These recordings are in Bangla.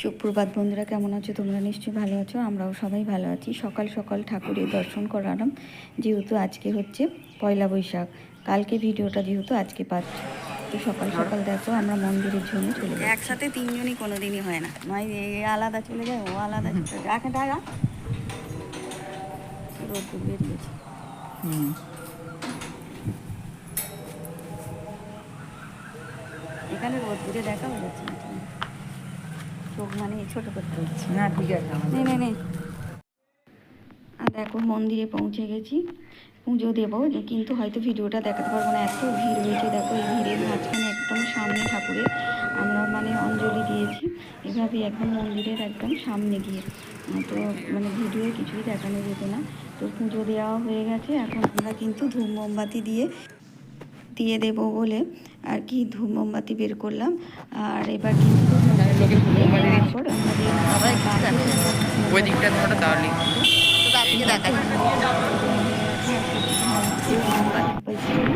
সুপ্রভাত বন্ধুরা কেমন আছো? তোমরা নিশ্চয়ই ভালো আছো আমরাও সবাই ভালো আছি। সকাল সকাল ঠাকুরের দর্শন করালাম যেহেতু আজকে হচ্ছে পয়লা বৈশাখ। কালকে ভিডিওটা যেহেতু আজকে পাচ্ছ তো সকাল সকাল দেখো আমরা মন্দিরের জন্য চলে যাই একসাথে তিনজনই কোনো দিনই হয় না। নয় এ আলাদা চলে যায় ও আলাদা চলে যায়। টাকা রোদ্দুর বেরিয়েছে। হুম। এখানে রোদ্দুরে দেখা তোমার। চোখ মানে ছোট করতে হচ্ছে না ঠিক আছে নে নে দেখো মন্দিরে পৌঁছে গেছি। পুজো দেবো কিন্তু হয়তো ভিডিওটা দেখাতে পারব না এত ভিড় হয়েছে। দেখো এই ভিড়ের মাঝখানে একদম সামনে ঠাকুরের আমরা মানে অঞ্জলি দিয়েছি। এভাবে একদম মন্দিরের একদম সামনে গিয়ে। তো মানে ভিডিও কিছুই দেখানো যেত না। তো পুজো দেওয়া হয়ে গেছে এখন আমরা কিন্তু ধূপ মোমবাতি দিয়ে দিয়ে দেবো বলে আর কি ধূপ মোমবাতি বের করলাম। আর এবার কিন্তু লোকে ধূপ মোমবাতি দিচ্ছে। তারপর আমাদের ওই দিকটা তোমার তাহলে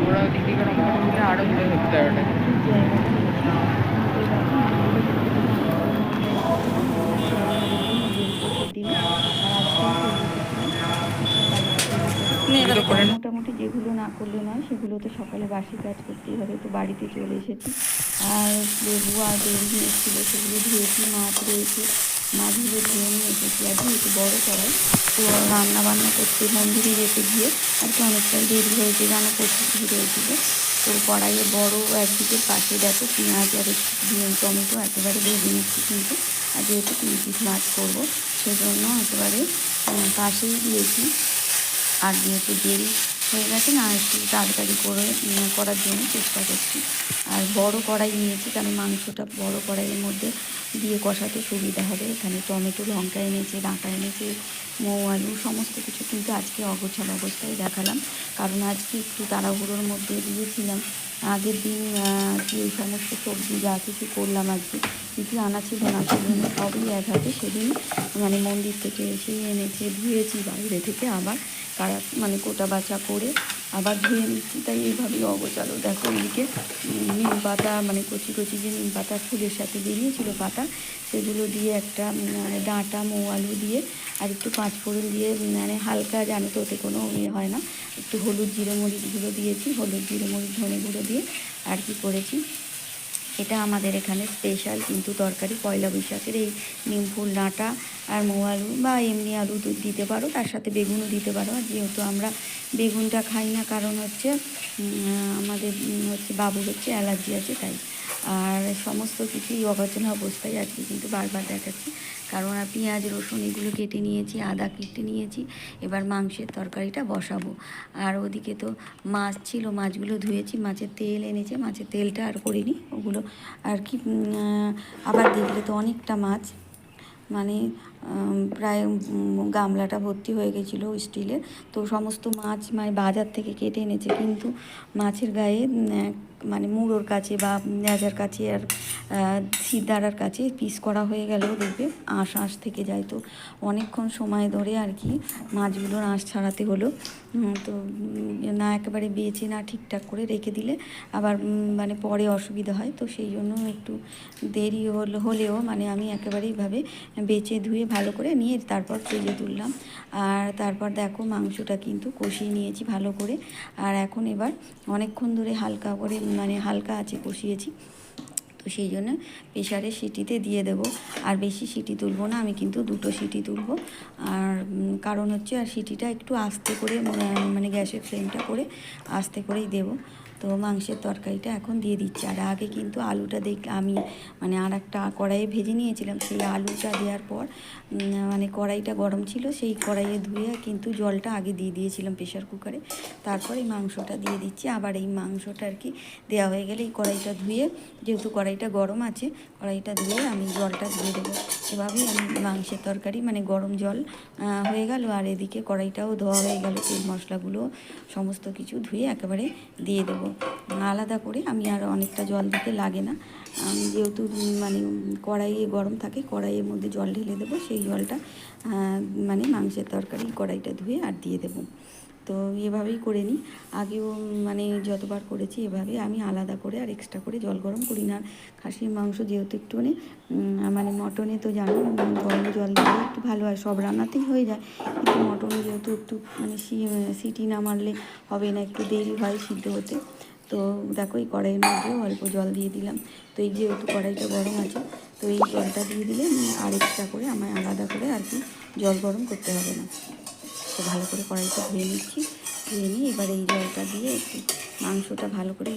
ওরা ওই দিক থেকে রকম করে আরও ঘুরে ধরতে হবে এগুলো করে নাও। মোটামুটি যেগুলো না করলে নয়, সেগুলো তো সকালে বাসি কাজ করতেই হবে। তো বাড়িতে চলে এসেছি। আর লেবু আর বেগুন এসেছিল, সেগুলো ধুয়েছি, মাছ রয়েছে। মাছগুলো ধুয়ে নিয়ে এসেছি। আর যেহেতু বড়ো করাই তো রান্না বান্না করতে মন্দিরে যেতে গিয়ে আর কি অনেকটাই দেরি হয়েছে জানো প্রচুর ভিড় হয়েছিল। তো কড়াইয়ে বড়ো একদিকে পাশে দেখো পেঁয়াজ আর টমেটো একেবারে ভেজে নিচ্ছি কিন্তু। আর যেহেতু তিন পিস মাছ করব, সেজন্য একেবারে পাশেই দিয়েছি। আর যেহেতু দেরি হয়ে গেছে, না একটু তাড়াতাড়ি করে করার জন্য চেষ্টা করছি। আর বড় কড়াই নিয়েছি, কারণ মাংসটা বড় কড়াইয়ের মধ্যে দিয়ে কষাতে সুবিধা হবে। এখানে টমেটো, লঙ্কা এনেছে, ডাঁটা এনেছে, মৌ আলু, সমস্ত কিছু কিন্তু আজকে অগোছাল অবস্থায় দেখালাম। কারণ আজকে একটু তাড়াহুড়োর মধ্যে দিয়েছিলাম। আগের দিন এই সমস্ত সবজি যা কিছু করলাম আর কি, কিছু আনা ছিল না সেজন্য সবই এক হাতে সেদিন মানে মন্দির থেকে এসে এনেছে, ধুয়েছি বাইরে থেকে আবার, কারা মানে কোটা বাছা করে আবার ধুয়ে নিচ্ছি, তাই এইভাবেই অগোচালো দেখো এদিকে নিম পাতা মানে কচি কচি যে নিম পাতা ফুলের সাথে বেরিয়েছিল পাতা, সেগুলো দিয়ে একটা মানে ডাঁটা মৌ আলু দিয়ে আর একটু পাঁচ ফোড়ন দিয়ে মানে হালকা জানো তো ওতে কোনো ইয়ে হয় না, একটু হলুদ জিরে মরিচ গুঁড়ো দিয়েছি, হলুদ জিরে মরিচ ধনে গুঁড়ো দিয়ে আর কি করেছি। এটা আমাদের এখানে স্পেশাল কিন্তু তরকারি, পয়লা বৈশাখের এই নিম ফুল, ডাঁটা আর মৌ আলু বা এমনি আলু দিতে পারো, তার সাথে বেগুনও দিতে পারো, আর যেহেতু আমরা বেগুনটা খাই না, কারণ হচ্ছে আমাদের হচ্ছে বাবুর হচ্ছে অ্যালার্জি আছে, তাই। আর সমস্ত কিছুই অগোচনা অবস্থায় আজকে কিন্তু বারবার দেখাচ্ছি। কারণ আর পেঁয়াজ, রসুন এগুলো কেটে নিয়েছি, আদা কেটে নিয়েছি, এবার মাংসের তরকারিটা বসাবো। আর ওদিকে তো মাছ ছিল, মাছগুলো ধুয়েছি, মাছের তেল এনেছে, মাছের তেলটা আর করিনি, ওগুলো আর কি আবার দেখলে তো অনেকটা মাছ। মানে প্রায় গামলাটা ভর্তি হয়ে গেছিল স্টিলে তো সমস্ত মাছ মানে বাজার থেকে কেটে এনেছে। কিন্তু মাছের গায়ে মানে মুড়োর কাছে বা নেজার কাছে আর সিদ্ধারার কাছে পিস করা হয়ে গেলেও দেখবে। আঁশ আঁশ থেকে যায়। তো অনেকক্ষণ সময় ধরে আর কি মাছগুলোর আঁশ ছাড়াতে হলো। তো না একেবারে বেছে না ঠিকঠাক করে রেখে দিলে আবার মানে পরে অসুবিধা হয়। তো সেই জন্য একটু দেরি হল- হলেও মানে আমি একেবারেইভাবে বেছে ধুয়ে ভালো করে নিয়ে তারপর তেলে তুললাম। আর তারপর দেখো মাংসটা কিন্তু কষিয়ে নিয়েছি ভালো করে। আর এখন এবার অনেকক্ষণ ধরে হালকা করে মানে হালকা আছে কষিয়েছি। তো সেই জন্য প্রেশারে সিটিতে দিয়ে দেব। আর বেশি সিটি তুলবো না, আমি কিন্তু দুটো সিটি তুলবো। আর কারণ হচ্ছে আর সিটিটা একটু আস্তে করে মানে গ্যাসের ফ্লেমটা করে আস্তে করেই দেবো। তো মাংসের তরকারিটা এখন দিয়ে দিচ্ছি। আর আগে কিন্তু আলুটা দেখ, আমি মানে আর একটা কড়াইয়ে ভেজে নিয়েছিলাম, সেই আলুটা দেওয়ার পর মানে কড়াইটা গরম ছিল, সেই কড়াইয়ে ধুয়ে কিন্তু জলটা আগে দিয়ে দিয়েছিলাম প্রেশার কুকারে। তারপর এই মাংসটা দিয়ে দিচ্ছি। আবার এই মাংসটা আর কি দেওয়া হয়ে গেলে এই কড়াইটা ধুয়ে, যেহেতু কড়াইটা গরম আছে, কড়াইটা ধুয়ে আমি জলটা ধুয়ে দেবো। এভাবেই আমি মাংসের তরকারি মানে গরম জল হয়ে গেল। আর এদিকে কড়াইটাও ধোয়া হয়ে গেল, তেল মশলাগুলো সমস্ত কিছু ধুয়ে একেবারে দিয়ে দেবো। আলাদা করে আমি আর অনেকটা জল দিতে লাগে না। যেহেতু মানে কড়াইয়ে গরম থাকে, কড়াইয়ের মধ্যে জল ঢেলে দেবো, সেই জলটা মানে মাংসের তরকারি কড়াইটা ধুয়ে আর দিয়ে দেবো। তো এভাবেই করে নিই। আগেও মানে যতবার করেছি এভাবে আমি আলাদা করে আর এক্সট্রা করে জল গরম করি না। খাসির মাংস যেহেতু উম, মানে মটনে তো জানো উম, গরম জল দিলে একটু ভালো হয় সব রান্নাতেই হয়ে যায়। কিন্তু মটনে যেহেতু একটু মানে সিটি না মারলে হবে না একটু দেরি হয় সিদ্ধ হতে। তো দেখো এই কড়াইয়ের মধ্যে অল্প জল দিয়ে দিলাম। তো এই যেহেতু কড়াইটা গরম আছে তো এই জলটা দিয়ে দিলে আর এক্সট্রা করে আমায় আলাদা করে আর কি জল গরম করতে হবে না। তো ভালো করে কড়াইটা ধুয়ে নিচ্ছি। ধুয়ে নিয়ে এবার এই জলটা দিয়ে একটু মাংসটা ভালো করে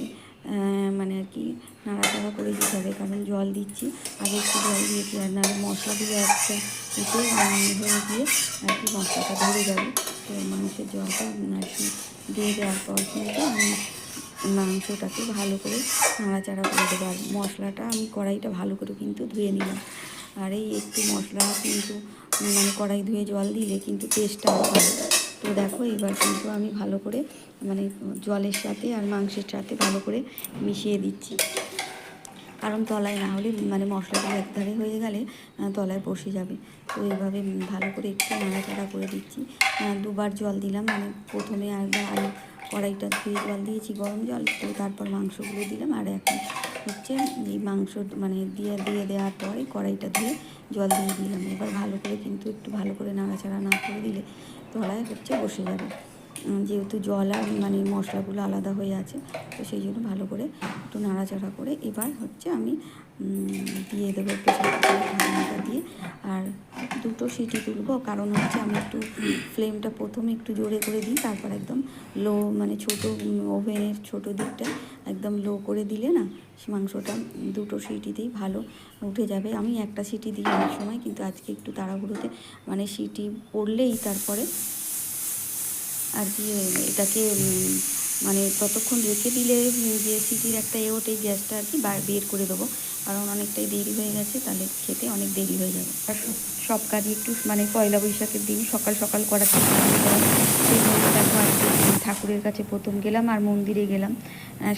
মানে আর কি নাড়াচাড়া করে দিতে হবে। কারণ জল দিচ্ছি, আগে একটু জল দিয়েছি আর নাহলে মশলা দিয়ে একটা এতে হয়ে গিয়ে আর কি মশলাটা ধরে যাবে। তো মাংসের জলটা আর কি দিয়ে দেওয়ার পর কিন্তু আমি মাংসটাকে ভালো করে নাড়াচাড়া করে দেবো। আর মশলাটা আমি কড়াইটা ভালো করে কিন্তু ধুয়ে নিলাম। আর এই একটু মশলা কিন্তু মানে কড়াই ধুয়ে জল দিলে কিন্তু টেস্টটা ভালো। তো দেখো, এবার কিন্তু আমি ভালো করে মানে জলের সাথে আর মাংসের সাথে ভালো করে মিশিয়ে দিচ্ছি। কারণ তলায় না হলে মানে মশলাটা একধারে হয়ে গেলে তলায় বসে যাবে। তো এইভাবে ভালো করে একটু নাড়াচাড়া করে দিচ্ছি। দুবার জল দিলাম মানে প্রথমে একবার আলু কড়াইটা ধুয়ে জল দিয়েছি, গরম জল, তো তারপর মাংসগুলো দিলাম, আর এখন হচ্ছে এই মাংস মানে দিয়ে দিয়ে দেওয়ার পরে কড়াইটা দিয়ে জল দিয়ে দিলাম। এবার ভালো করে কিন্তু একটু ভালো করে নাড়াচাড়া না করে দিলে তলায় হচ্ছে বসে যাবে। যেহেতু জল আর মানে মশলাগুলো আলাদা হয়ে আছে, তো সেই জন্য ভালো করে একটু নাড়াচাড়া করে এবার হচ্ছে আমি দিয়ে দেবো একটু দিয়ে। আর দুটো সিটি তুলবো, কারণ হচ্ছে আমি একটু ফ্লেমটা প্রথমে একটু জোরে করে দিই, তারপর একদম লো মানে ছোটো ওভেনের ছোটো দিকটা একদম লো করে দিলে না মাংসটা দুটো সিটিতেই ভালো উঠে যাবে। আমি একটা সিটি দিই অনেক সময়, কিন্তু আজকে একটু তাড়াহুড়োতে মানে সিটি পড়লেই তারপরে আর কি এটাকে মানে ততক্ষণ রেখে দিলে যে সিটির একটা এ ওঠে গ্যাসটা আর কি বের করে দেবো। কারণ অনেকটাই দেরি হয়ে গেছে, তাহলে খেতে অনেক দেরি হয়ে যাবে। আর সব- কাজই একটু মানে পয়লা বৈশাখের দিন সকাল সকাল করার চেষ্টা ঠাকুরের কাছে প্রথম গেলাম আর মন্দিরে গেলাম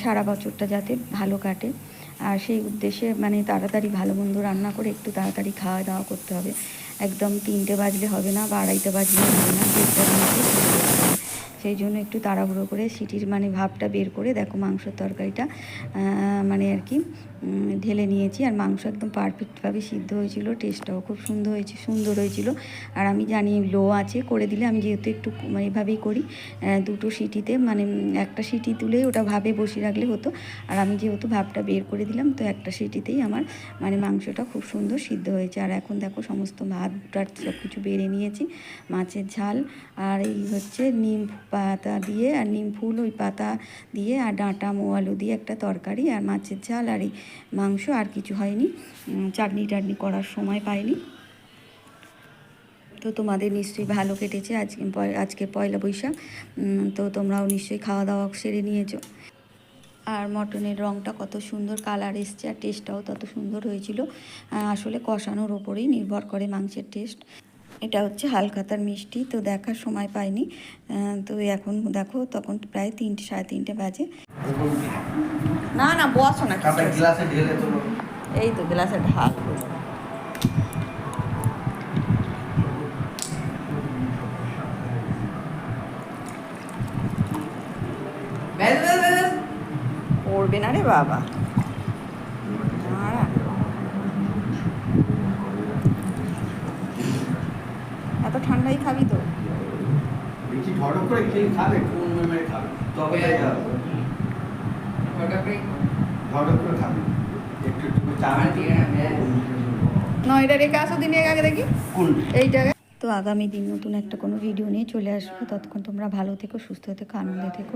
সারা বছরটা যাতে ভালো কাটে। আর সেই উদ্দেশ্যে মানে তাড়াতাড়ি ভালো মন্দ রান্না করে একটু তাড়াতাড়ি খাওয়া দাওয়া করতে হবে। একদম তিনটে বাজলে হবে না বা আড়াইটে বাজলে হবে না। সেই জন্য একটু তাড়াহুড়ো করে সিটির মানে ভাবটা বের করে দেখো মাংসের তরকারিটা মানে আর কি ঢেলে নিয়েছি। আর মাংস একদম পারফেক্টভাবে সিদ্ধ হয়েছিল টেস্টটাও খুব সুন্দর হয়েছে, সুন্দর হয়েছিল। আর আমি জানি লো আছে, করে দিলে আমি যেহেতু একটু মানে এভাবেই করি দুটো সিটিতে মানে একটা সিটি তুলেই ওটা ভাবে বসিয়ে রাখলে হতো। আর আমি যেহেতু ভাবটা বের করে দিলাম, তো একটা সিটিতেই আমার মানে মাংসটা খুব সুন্দর সিদ্ধ হয়েছে। আর এখন দেখো সমস্ত ভাত টাত সব কিছু বেড়ে নিয়েছি, মাছের ঝাল। আর এই হচ্ছে নিম পাতা দিয়ে আর নিম ফুল, ওই পাতা দিয়ে আর ডাঁটা মো আলু দিয়ে একটা তরকারি আর মাছের ঝাল আর এই মাংস আর কিছু হয়নি। চাটনি টাটনি করার সময় পাইনি। তো তোমাদের নিশ্চয়ই ভালো কেটেছে আজকে আজকে পয়লা বৈশাখ। তো তোমরাও নিশ্চয়ই খাওয়া দাওয়া সেরে নিয়েছো। আর মটনের রঙটা কত সুন্দর কালার এসছে আর টেস্টটাও তত সুন্দর হয়েছিল। আসলে কষানোর ওপরেই নির্ভর করে মাংসের টেস্ট এটা হচ্ছে হালখাতার মিষ্টি তো দেখার সময় পাইনি। তো এখন দেখো তখন প্রায় তিনটে সাড়ে তিনটে বাজে। না না বসো না এই তো গ্লাসে ঢাল। পড়বে না রে বাবা। এত খাবি তো। বেশি ঢড়ক করে খেয়ে খাবে কোন মেমে খাবে। তবে হ্যাঁ। যাই হবে করে খাবে। একটু একটু চা দিয়ে না, এটা রেখে আসো দিন আগে দেখি। কোন এইটা। তো আগামী দিন নতুন একটা কোনো ভিডিও নিয়ে চলে আসব। ততক্ষণ তোমরা ভালো থেকো সুস্থ থেকো আনন্দে থেকো